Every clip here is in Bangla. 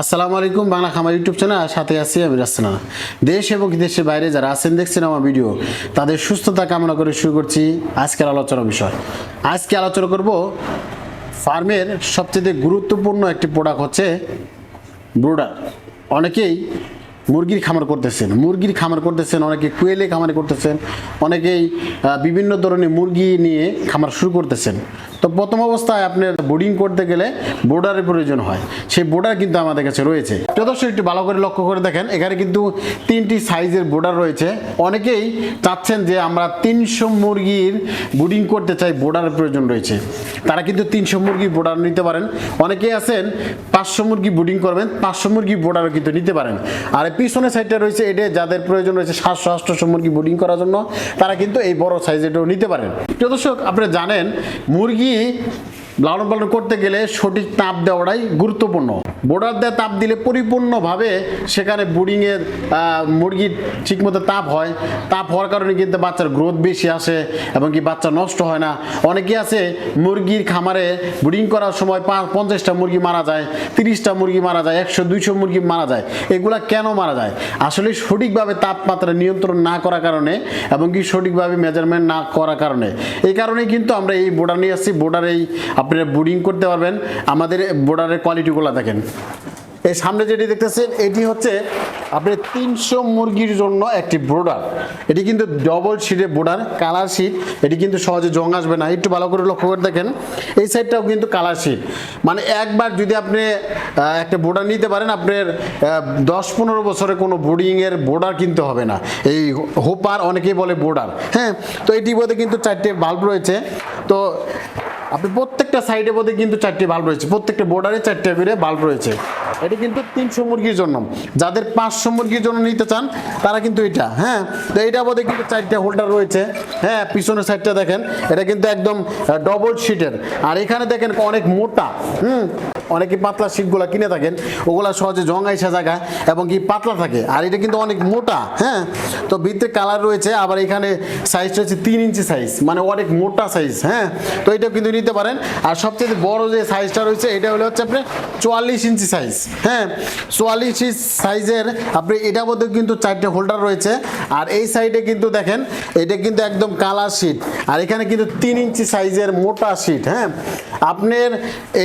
আসসালামু আলাইকুম, বাংলা খামার ইউটিউব চ্যানেল। সাথে আছি আমি রাসনা। দেশ এবং দেশের বাইরে যারা আছেন, দেখছেন আমার ভিডিও, তাদের সুস্থতা কামনা করে শুরু করছি আজকের আলোচনা বিষয়। আজকে আলোচনা করব ফার্মের সবচেয়ে গুরুত্বপূর্ণ একটি প্রোডাক্ট হচ্ছে ব্রোডার। অনেকেই মুরগির খামার করতেছেন, মুরগির খামার করতেছেন, অনেকে কুয়েলে খামার করতেছেন, অনেকেই বিভিন্ন ধরনের মুরগি নিয়ে খামার শুরু করতেছেন। তো প্রথম অবস্থায় আপনার বোর্ডিং করতে গেলে বোর্ডারের প্রয়োজন হয়। সেই বোর্ডার কিন্তু আমাদের কাছে রয়েছে। যথেষ্ট একটু ভালো করে লক্ষ্য করে দেখেন, এখানে কিন্তু তিনটি সাইজের বোর্ডার রয়েছে। অনেকেই চাচ্ছেন যে আমরা তিনশো মুরগির বোর্ডিং করতে চাই বোর্ডারের প্রয়োজন রয়েছে। তারা কিন্তু তিনশো মুরগি বোর্ডার নিতে পারেন। অনেকেই আছেন, পাঁচশো মুরগি বোর্ডিং করবেন, পাঁচশো মুরগি বোর্ডারও কিন্তু নিতে পারেন। আর পিছনের সাইডটা রয়েছে, এটা যাদের প্রয়োজন রয়েছে সাতশো, আটশো মুরগি বুডিং করার জন্য, তারা কিন্তু এই বড় সাইজেরটাও নিতে পারেন। প্রিয় দর্শক, আপনারা জানেন, মুরগি aquí লালন পালন করতে গেলে সঠিক তাপ দেওয়াটাই গুরুত্বপূর্ণ। বোর্ডার দেওয়া তাপ দিলে পরিপূর্ণভাবে সেখানে বুডিংয়ের মুরগির ঠিকমতো তাপ হয়। তাপ হওয়ার কারণে কিন্তু বাচ্চার গ্রোথ বেশি আসে এবং কি বাচ্চা নষ্ট হয় না। অনেকে আছে মুরগির খামারে বুডিং করার সময় পাঁচ পঞ্চাশটা মুরগি মারা যায়, তিরিশটা মুরগি মারা যায়, একশো, দুইশো মুরগি মারা যায়। এগুলা কেন মারা যায়? আসলে সঠিকভাবে তাপমাত্রা নিয়ন্ত্রণ না করার কারণে এবং কি সঠিকভাবে মেজারমেন্ট না করার কারণে। এই কারণেই কিন্তু আমরা এই বোর্ডার নিয়ে আসছি। বোর্ডারেই আপনারা বোর্ডিং করতে পারবেন। আমাদের বোর্ডারের কোয়ালিটিগুলো দেখেন। এই সামনে যেটি দেখতেছেন, এটি হচ্ছে আপনার তিনশো মুরগির জন্য একটি বোর্ডার এটি কিন্তু ডবল শিটের বোর্ডার কালার শিট এটি কিন্তু সহজে জং আসবে না। একটু ভালো করে লক্ষ্য করে দেখেন। এই সাইডটাও কিন্তু কালার শিট মানে একবার যদি আপনি একটা বোর্ডার নিতে পারেন, আপনার দশ পনেরো বছরে কোনো বোর্ডিংয়ের বোর্ডার কিনতে হবে না। এই হোপার অনেকেই বলে বোর্ডার হ্যাঁ তো এটির মধ্যে কিন্তু চারটে বাল্ব রয়েছে। তো আপনি প্রত্যেকটা সাইডে বোধে কিন্তু চারটি বাল্ব রয়েছে। প্রত্যেকটা বোর্ডারে চারটে করে বাল্ব রয়েছে। এটি কিন্তু তিনশো মুরগির জন্য। যাদের পাঁচশো মুরগির জন্য নিতে চান, তারা কিন্তু এটা হ্যাঁ? তো এইটা বোধে কিন্তু চারটে হোল্ডার রয়েছে। হ্যাঁ পিছনের সাইডটা দেখেন, এটা কিন্তু একদম ডবল শিটের আর এখানে দেখেন অনেক মোটা, হুম? অনেকে পাতলা শিটগুলো কিনে থাকেন, ওগুলো সহজে জং আইসা জায়গা এবং কি পাতলা থাকে। আর এটা কিন্তু অনেক মোটা হ্যাঁ? তো ভিতরে কালার রয়েছে, আবার এখানে সাইজটা হচ্ছে তিন ইঞ্চি সাইজ মানে অনেক মোটা সাইজ হ্যাঁ? তো এটাও কিন্তু নিতে পারেন। আর সবচেয়ে বড় যে সাইজটা রয়েছে, এটা হলো হচ্ছে আপনার চুয়াল্লিশ ইঞ্চি সাইজ হ্যাঁ? চুয়াল্লিশ ইঞ্চ সাইজের আপনি এটা মধ্যে কিন্তু চারটে হোল্ডার রয়েছে। আর এই সাইডে কিন্তু দেখেন, এটা কিন্তু একদম কালার শিট আর এখানে কিন্তু তিন ইঞ্চি সাইজের মোটা শিট হ্যাঁ? আপনার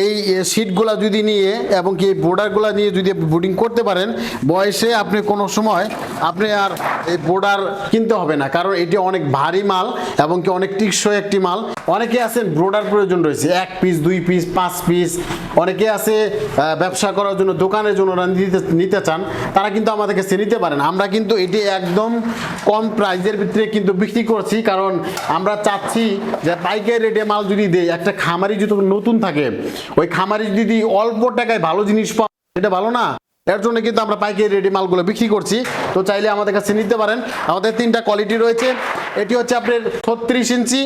এই শিটগুলো যদি নিয়ে এবং কি বোর্ডারগুলো নিয়ে যদি বুডিং করতে পারেন, বয়সে আপনি কোনো সময় আপনি আর এই বোর্ডার কিনতে হবে না। কারণ এটি অনেক ভারী মাল এবং কি অনেক টিকসই একটি মাল। অনেকে আছেন ব্রোডার প্রয়োজন রয়েছে। এক পিস দুই পিস পাঁচ পিস অনেকে আছে ব্যবসা করার জন্য, দোকানের জন্য নিতে নিতে চান। তারা কিন্তু আমাদের কাছে নিতে পারেন। আমরা কিন্তু এটি একদম কম প্রাইজের ভিতরে কিন্তু বিক্রি করছি। কারণ আমরা চাচ্ছি যে পাইকারি রেটে মাল যদি দেয় একটা খামারি যদি নতুন থাকে, ওই খামারি যদি অল্প টাকায় ভালো জিনিস পাওয়া এটা ভালো না। এর জন্য কিন্তু আমরা পাইকারি রেডি মালগুলো বিক্রি করছি। তো চাইলে আমাদের কাছে নিতে পারেন। আমাদের তিনটা কোয়ালিটি রয়েছে। এটি হচ্ছে আপনার ছত্রিশ ইঞ্চি,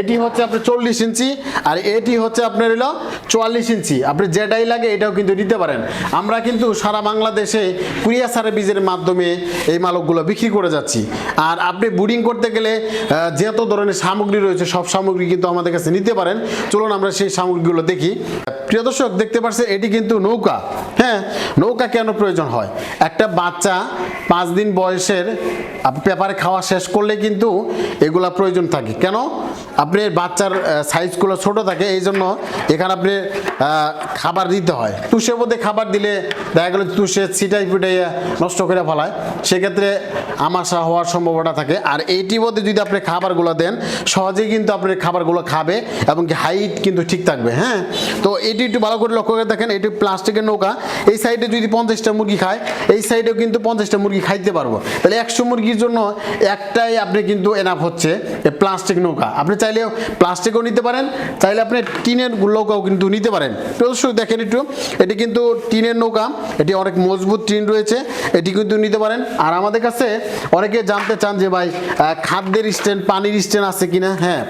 এটি হচ্ছে আপনার চল্লিশ ইঞ্চি, আর এটি হচ্ছে আপনার হলো চুয়াল্লিশ ইঞ্চি। আপনি যেটাই লাগে এটাও কিন্তু নিতে পারেন। আমরা কিন্তু সারা বাংলাদেশে কুরিয়ার সার্ভিসের মাধ্যমে এই মালকগুলো বিক্রি করে যাচ্ছি। আর আপনি বুডিং করতে গেলে যত ধরনের সামগ্রী রয়েছে, সব সামগ্রী কিন্তু আমাদের কাছে নিতে পারেন। চলুন আমরা সেই সামগ্রীগুলো দেখি। প্রিয় দর্শক, দেখতে পাচ্ছেন এটি কিন্তু নৌকা। হ্যাঁ নৌকা কেন প্রয়োজন হয়? একটা বাচ্চা পাঁচ দিন বয়সের পেপারে খাওয়া শেষ করলে কিন্তু এগুলা প্রয়োজন থাকে। কেন? আপনি বাচ্চার সাইজগুলো ছোট থাকে এই জন্য এখানে আপনি খাবার দিতে হয়। তুষের মধ্যে খাবার দিলে দেখা গেল তুষে ছিটাই পিটাইয়া নষ্ট করে ফেলায়। সেক্ষেত্রে আমাশা হওয়ার সম্ভাবনা থাকে। আর এইটির মধ্যে যদি আপনি খাবারগুলো দেন, সহজেই কিন্তু আপনি খাবারগুলো খাবে এবং কি হাইট কিন্তু ঠিক থাকবে হ্যাঁ? তো এটি একটু ভালো করে লক্ষ্য করে দেখেন, এটি প্লাস্টিকের নৌকা। এই সাইডে যদি পঞ্চাশটা মুরগি খায়, এই সাইডেও কিন্তু পঞ্চাশটা মুরগি খাইতে পারব। তাহলে একশো মুরগির জন্য একটাই আপনি কিন্তু এনাফ হচ্ছে প্লাস্টিক নৌকা। আপনি চাইলেও প্লাস্টিকও নিতে পারেন, চাইলে আপনি টিনের নৌকাও কিন্তু নিতে পারেন। অবশ্যই দেখেন একটু, এটি কিন্তু টিনের নৌকা, এটি অনেক মজবুত টিন রয়েছে, এটি কিন্তু নিতে পারেন। আর আমাদের কাছে অনেকে জানতে চান যে ভাই খাদ্যের স্ট্যান্ড, পানির স্ট্যান্ড আছে কিনা? হ্যাঁ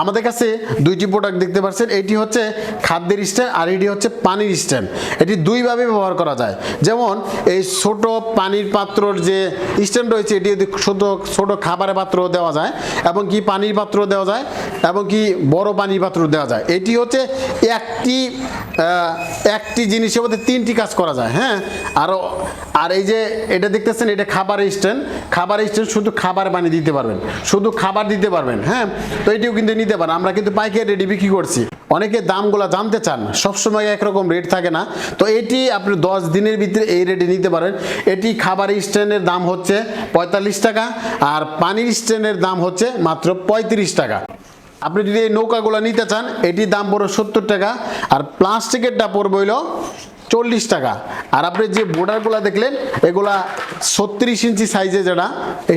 আমাদের কাছে দুইটি প্রোডাক্ট দেখতে পাচ্ছেন, এটি হচ্ছে খাদ্যের স্ট্যান্ড আর এটি হচ্ছে পানির স্ট্যান্ড। এটি দুইভাবে ব্যবহার করা যায়। যেমন, এই ছোট পানির পাত্রর যে স্ট্যান্ড রয়েছে, এটি ছোট ছোট খাবারের পাত্র দেওয়া যায়, এবং কি পানির পাত্র দেওয়া যায় এবং কি বড় পানির পাত্র দেওয়া যায়। এটি হচ্ছে একটি একটি জিনিসের মধ্যে তিনটি কাজ করা যায় হ্যাঁ? আরও আর এই যে এটা দেখতেছেন, এটা খাবার স্ট্যান্ড। খাবার স্ট্যান্ড শুধু খাবার পানি দিতে পারবেন, শুধু খাবার দিতে পারবেন হ্যাঁ? তো এটিও কিন্তু নিতে পারেন। আমরা কিন্তু পাইকারি রেডি বিক্রি করছি। অনেকে দামগুলো জানতে চান, সবসময় একরকম রেট থাকে না। তো এটি আপনি দশ দিনের ভিতরে এই রেটে নিতে পারেন। এটি খাবার স্ট্যান্ডের দাম হচ্ছে পঁয়তাল্লিশ টাকা, আর পানির স্ট্যান্ডের দাম হচ্ছে মাত্র পঁয়ত্রিশ টাকা। আপনি যদি এই নৌকাগুলো নিতে চান, এটির দাম পড়বে সত্তর টাকা, আর প্লাস্টিকেরটা পড়বে হইল চল্লিশ টাকা। আর আপনি যে বোর্ডারগুলো দেখলেন, এগুলা ছত্রিশ ইঞ্চি সাইজে যেটা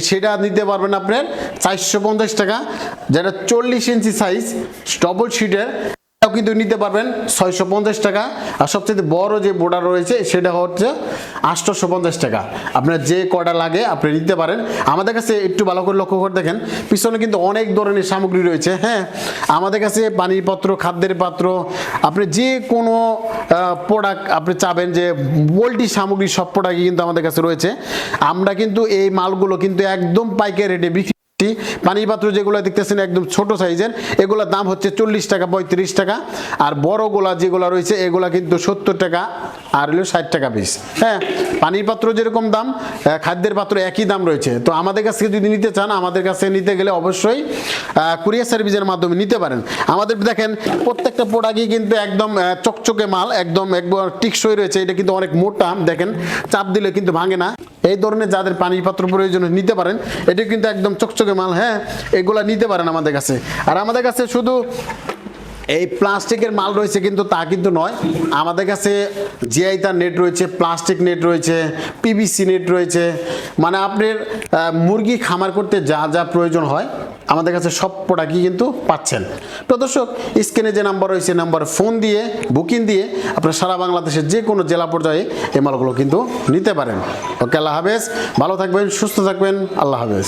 সেটা নিতে পারবেন আপনার চারশো পঞ্চাশ টাকা। যেটা চল্লিশ ইঞ্চি সাইজ ডবল শিটের এটাও কিন্তু নিতে পারবেন ছয়শো পঞ্চাশ টাকা। আর সবচেয়ে বড় যে বোর্ডার রয়েছে, সেটা হচ্ছে আটশোশো পঞ্চাশ টাকা। আপনার যে কটা লাগে আপনি নিতে পারেন। আমাদের কাছে একটু ভালো করে লক্ষ্য করে দেখেন, পিছনে কিন্তু অনেক ধরনের সামগ্রী রয়েছে হ্যাঁ। আমাদের কাছে পানির পাত্র খাদ্যের পাত্র, আপনি যে কোনো প্রোডাক্ট আপনি চাবেন যে পোলট্রি সামগ্রী সব প্রোডাক্টই কিন্তু আমাদের কাছে রয়েছে। আমরা কিন্তু এই মালগুলো কিন্তু একদম পাইকারি রেটে বিক্রি টি পানির পাত্র যেগুলো দেখতেছেন একদম ছোট সাইজের এগুলোর দাম হচ্ছে চল্লিশ টাকা, পঁয়ত্রিশ টাকা। আর বড় গোলা যেগুলো রয়েছে, এগুলা কিন্তু সত্তর টাকা আর হলো ষাট টাকা পিস হ্যাঁ পানির পাত্র যেরকম দাম খাদ্যের পাত্র একই দাম রয়েছে। তো আমাদের কাছ থেকে যদি নিতে চান, আমাদের কাছে নিতে গেলে অবশ্যই কুরিয়ার সার্ভিসের মাধ্যমে নিতে পারেন। আমাদের দেখেন, প্রত্যেকটা প্রোডাক্টই কিন্তু একদম চকচকে মাল, একদম একবার টিকসই রয়েছে। এটা কিন্তু অনেক মোটা, দেখেন, চাপ দিলে কিন্তু ভাঙে না। এই ধরনের যাদের পানির পাত্র প্রয়োজন নিতে পারেন এটা কিন্তু একদম চকচকে মাল হ্যাঁ? এগুলা নিতে পারেন আমাদের কাছে। আর আমাদের কাছে শুধু এই প্লাস্টিকের মাল রয়েছে কিন্তু তা কিন্তু নয়। আমাদের কাছে জিআই তার নেট রয়েছে, প্লাস্টিক নেট রয়েছে, পিভিসি নেট রয়েছে। মানে আপনার মুরগি খামার করতে যা যা প্রয়োজন হয় আমাদের কাছে সব প্রোডাক্টই কিন্তু পাচ্ছেন। প্রদর্শক দর্শক স্ক্রিনে যে নাম্বার রয়েছে নাম্বার ফোন দিয়ে বুকিং দিয়ে, আপনার সারা বাংলাদেশের যে কোনো জেলা পর্যায়ে এই মালগুলো কিন্তু নিতে পারেন। ওকে, আল্লাহ হাফেজ। ভালো থাকবেন, সুস্থ থাকবেন, আল্লাহ হাফেজ।